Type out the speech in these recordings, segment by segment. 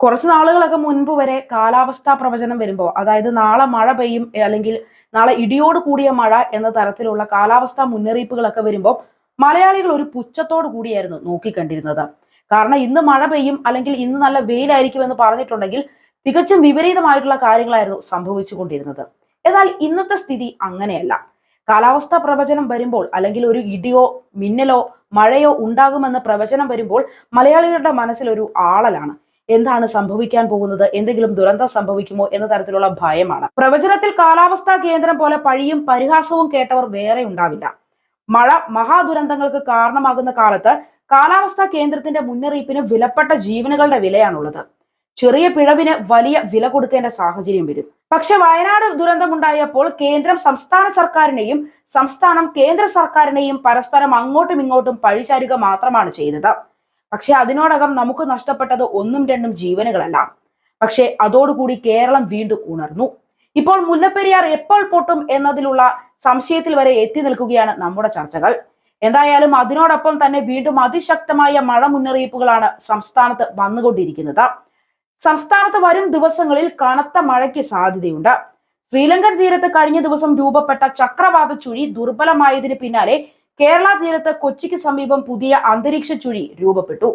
കുറച്ച് നാളുകളൊക്കെ മുൻപ് വരെ കാലാവസ്ഥാ പ്രവചനം വരുമ്പോൾ അതായത് നാളെ മഴ പെയ്യും അല്ലെങ്കിൽ നാളെ ഇടിയോട് കൂടിയ മഴ എന്ന തരത്തിലുള്ള കാലാവസ്ഥാ മുന്നറിയിപ്പുകളൊക്കെ വരുമ്പോൾ മലയാളികൾ ഒരു പുച്ഛത്തോടു കൂടിയായിരുന്നു നോക്കിക്കണ്ടിരുന്നത്. കാരണം ഇന്ന് മഴ പെയ്യും അല്ലെങ്കിൽ ഇന്ന് നല്ല വെയിലായിരിക്കും എന്ന് പറഞ്ഞിട്ടുണ്ടെങ്കിൽ തികച്ചും വിപരീതമായിട്ടുള്ള കാര്യങ്ങളായിരുന്നു സംഭവിച്ചുകൊണ്ടിരുന്നത്. എന്നാൽ ഇന്നത്തെ സ്ഥിതി അങ്ങനെയല്ല. കാലാവസ്ഥാ പ്രവചനം വരുമ്പോൾ അല്ലെങ്കിൽ ഒരു ഇടിയോ മിന്നലോ മഴയോ ഉണ്ടാകുമെന്ന പ്രവചനം വരുമ്പോൾ മലയാളികളുടെ മനസ്സിൽ ഒരു ആളലാണ്. എന്താണ് സംഭവിക്കാൻ പോകുന്നത്? എന്തെങ്കിലും ദുരന്തം സംഭവിക്കുമോ എന്ന തരത്തിലുള്ള ഭയമാണ്. പ്രവചനത്തിൽ കാലാവസ്ഥാ കേന്ദ്രം പോലെ പഴിയും പരിഹാസവും കേട്ടവർ വേറെ ഉണ്ടാവില്ല. മഴ മഹാദുരന്തങ്ങൾക്ക് കാരണമാകുന്ന കാലത്ത് കാലാവസ്ഥാ കേന്ദ്രത്തിന്റെ മുന്നറിയിപ്പിന് വിലപ്പെട്ട ജീവനുകളുടെ വിലയാണുള്ളത്. ചെറിയ പിഴവിന് വലിയ വില കൊടുക്കേണ്ട സാഹചര്യം വരും. പക്ഷെ വയനാട് ദുരന്തമുണ്ടായപ്പോൾ കേന്ദ്രം സംസ്ഥാന സർക്കാരിനെയും സംസ്ഥാനം കേന്ദ്ര സർക്കാരിനെയും പരസ്പരം അങ്ങോട്ടും ഇങ്ങോട്ടും പഴിചാരുക മാത്രമാണ് ചെയ്തത്. പക്ഷെ അതിനോടകം നമുക്ക് നഷ്ടപ്പെട്ടത് ഒന്നും രണ്ടും ജീവനുകളല്ല. പക്ഷെ അതോടുകൂടി കേരളം വീണ്ടും ഉണർന്നു. ഇപ്പോൾ മുല്ലപ്പെരിയാർ എപ്പോൾ പൊട്ടും എന്നതിലുള്ള സംശയത്തിൽ വരെ എത്തി നിൽക്കുകയാണ് നമ്മുടെ ചർച്ചകൾ. എന്തായാലും അതിനോടൊപ്പം തന്നെ വീണ്ടും അതിശക്തമായ മഴ മുന്നറിയിപ്പുകളാണ് സംസ്ഥാനത്ത് വന്നുകൊണ്ടിരിക്കുന്നത്. സംസ്ഥാനത്ത് വരും ദിവസങ്ങളിൽ കനത്ത മഴയ്ക്ക് സാധ്യതയുണ്ട്. ശ്രീലങ്കൻ തീരത്ത് കഴിഞ്ഞ ദിവസം രൂപപ്പെട്ട ചക്രവാത ചുഴി ദുർബലമായതിന് പിന്നാലെ കേരള തീരത്ത് കൊച്ചിക്ക് സമീപം പുതിയ അന്തരീക്ഷ ചുഴി രൂപപ്പെട്ടു.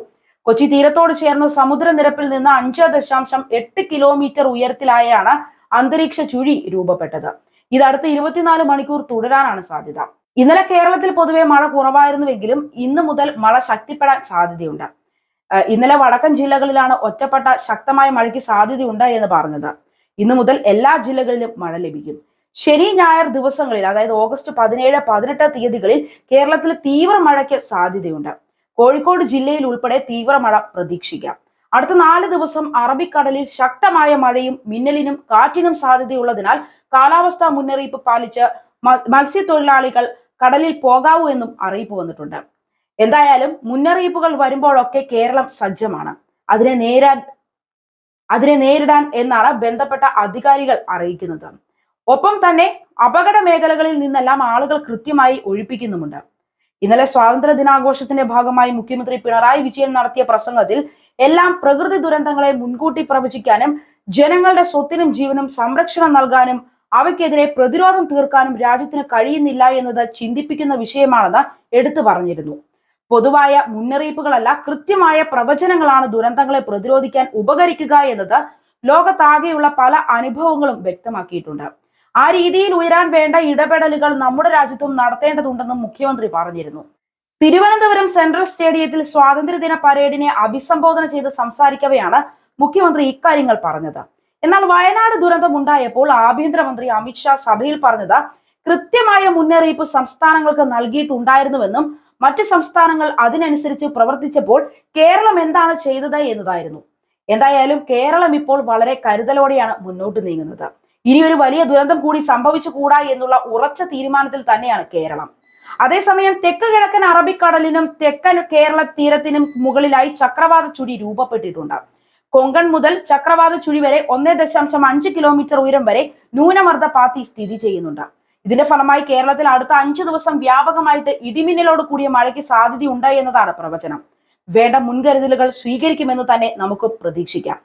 കൊച്ചി തീരത്തോട് ചേർന്ന് സമുദ്രനിരപ്പിൽ നിന്ന് അഞ്ച് ദശാംശം എട്ട് കിലോമീറ്റർ ഉയരത്തിലായാണ് അന്തരീക്ഷ ചുഴി രൂപപ്പെട്ടത്. ഇത് അടുത്ത ഇരുപത്തിനാല് മണിക്കൂർ തുടരാനാണ് സാധ്യത. ഇന്നലെ കേരളത്തിൽ പൊതുവെ മഴ കുറവായിരുന്നുവെങ്കിലും ഇന്ന് മുതൽ മഴ ശക്തിപ്പെടാൻ സാധ്യതയുണ്ട്. ഇന്നലെ വടക്കൻ ജില്ലകളിലാണ് ഒറ്റപ്പെട്ട ശക്തമായ മഴയ്ക്ക് സാധ്യതയുണ്ട് എന്ന് പറഞ്ഞത്. ഇന്നു മുതൽ എല്ലാ ജില്ലകളിലും മഴ ലഭിക്കും. ശനി ഞായർ ദിവസങ്ങളിൽ അതായത് ഓഗസ്റ്റ് പതിനേഴ് പതിനെട്ട് തീയതികളിൽ കേരളത്തിൽ തീവ്ര മഴയ്ക്ക് സാധ്യതയുണ്ട്. കോഴിക്കോട് ജില്ലയിൽ ഉൾപ്പെടെ തീവ്ര മഴ പ്രതീക്ഷിക്കാം. അടുത്ത നാല് ദിവസം അറബിക്കടലിൽ ശക്തമായ മഴയും മിന്നലിനും കാറ്റിനും സാധ്യതയുള്ളതിനാൽ കാലാവസ്ഥാ മുന്നറിയിപ്പ് പാലിച്ച് മത്സ്യത്തൊഴിലാളികൾ കടലിൽ പോകാവൂ എന്നും അറിയിപ്പ് വന്നിട്ടുണ്ട്. എന്തായാലും മുന്നറിയിപ്പുകൾ വരുമ്പോഴൊക്കെ കേരളം സജ്ജമാണ്. അതിനെ നേരാൻ അതിനെ നേരിടാൻ എന്നാണ് ബന്ധപ്പെട്ട അധികാരികൾ അറിയിക്കുന്നത്. ഒപ്പം തന്നെ അപകട മേഖലകളിൽ നിന്നെല്ലാം ആളുകൾ കൃത്യമായി ഒഴിപ്പിക്കുന്നുമുണ്ട്. ഇന്നലെ സ്വാതന്ത്ര്യ ദിനാഘോഷത്തിന്റെ ഭാഗമായി മുഖ്യമന്ത്രി പിണറായി വിജയൻ നടത്തിയ പ്രസംഗത്തിൽ എല്ലാം പ്രകൃതി ദുരന്തങ്ങളെ മുൻകൂട്ടി പ്രവചിക്കാനും ജനങ്ങളുടെ സ്വത്തിനും ജീവനും സംരക്ഷണം നൽകാനും അവയ്ക്കെതിരെ പ്രതിരോധം തീർക്കാനും രാജ്യത്തിന് കഴിയുന്നില്ല എന്നത് ചിന്തിപ്പിക്കുന്ന വിഷയമാണെന്ന് എടുത്തു പറഞ്ഞിരുന്നു. പൊതുവായ മുന്നറിയിപ്പുകളല്ല കൃത്യമായ പ്രവചനങ്ങളാണ് ദുരന്തങ്ങളെ പ്രതിരോധിക്കാൻ ഉപകരിക്കുക എന്നത് ലോകത്താകെയുള്ള പല അനുഭവങ്ങളും വ്യക്തമാക്കിയിട്ടുണ്ട്. ആ രീതിയിൽ ഉയരാൻ വേണ്ട ഇടപെടലുകൾ നമ്മുടെ രാജ്യത്തും നടത്തേണ്ടതുണ്ടെന്നും മുഖ്യമന്ത്രി പറഞ്ഞിരുന്നു. തിരുവനന്തപുരം സെൻട്രൽ സ്റ്റേഡിയത്തിൽ സ്വാതന്ത്ര്യദിന പരേഡിനെ അഭിസംബോധന ചെയ്ത് സംസാരിക്കവെയാണ് മുഖ്യമന്ത്രി ഇക്കാര്യങ്ങൾ പറഞ്ഞത്. എന്നാൽ വയനാട് ദുരന്തം ഉണ്ടായപ്പോൾ ആഭ്യന്തരമന്ത്രി അമിത്ഷാ സഭയിൽ പറഞ്ഞത് കൃത്യമായ മുന്നറിയിപ്പ് സംസ്ഥാനങ്ങൾക്ക് നൽകിയിട്ടുണ്ടായിരുന്നുവെന്നും മറ്റു സംസ്ഥാനങ്ങൾ അതിനനുസരിച്ച് പ്രവർത്തിച്ചപ്പോൾ കേരളം എന്താണ് ചെയ്തത് എന്നതായിരുന്നു. എന്തായാലും കേരളം ഇപ്പോൾ വളരെ കരുതലോടെയാണ് മുന്നോട്ട് നീങ്ങുന്നത്. ഇനി ഒരു വലിയ ദുരന്തം കൂടി സംഭവിച്ചു സംഭവിച്ചുകൂടാ എന്നുള്ള ഉറച്ച തീരുമാനത്തിൽ തന്നെയാണ് കേരളം. അതേസമയം തെക്ക് കിഴക്കൻ അറബിക്കടലിനും തെക്കൻ കേരള തീരത്തിനും മുകളിലായി ചക്രവാത ചുഴി രൂപപ്പെട്ടിട്ടുണ്ട്. കൊങ്കൺ മുതൽ ചക്രവാത ചുഴി വരെ ഒന്നേ ദശാംശം അഞ്ച് കിലോമീറ്റർ ഉയരം വരെ ന്യൂനമർദ്ദ പാത്തി സ്ഥിതി ചെയ്യുന്നുണ്ട്. ഇതിന്റെ ഫലമായി കേരളത്തിൽ അടുത്ത അഞ്ചു ദിവസം വ്യാപകമായിട്ട് ഇടിമിന്നലോട് കൂടിയ മഴയ്ക്ക് സാധ്യതയുണ്ട് എന്നതാണ് പ്രവചനം. വേണ്ട മുൻകരുതലുകൾ സ്വീകരിക്കുമെന്ന് തന്നെ നമുക്ക് പ്രതീക്ഷിക്കാം.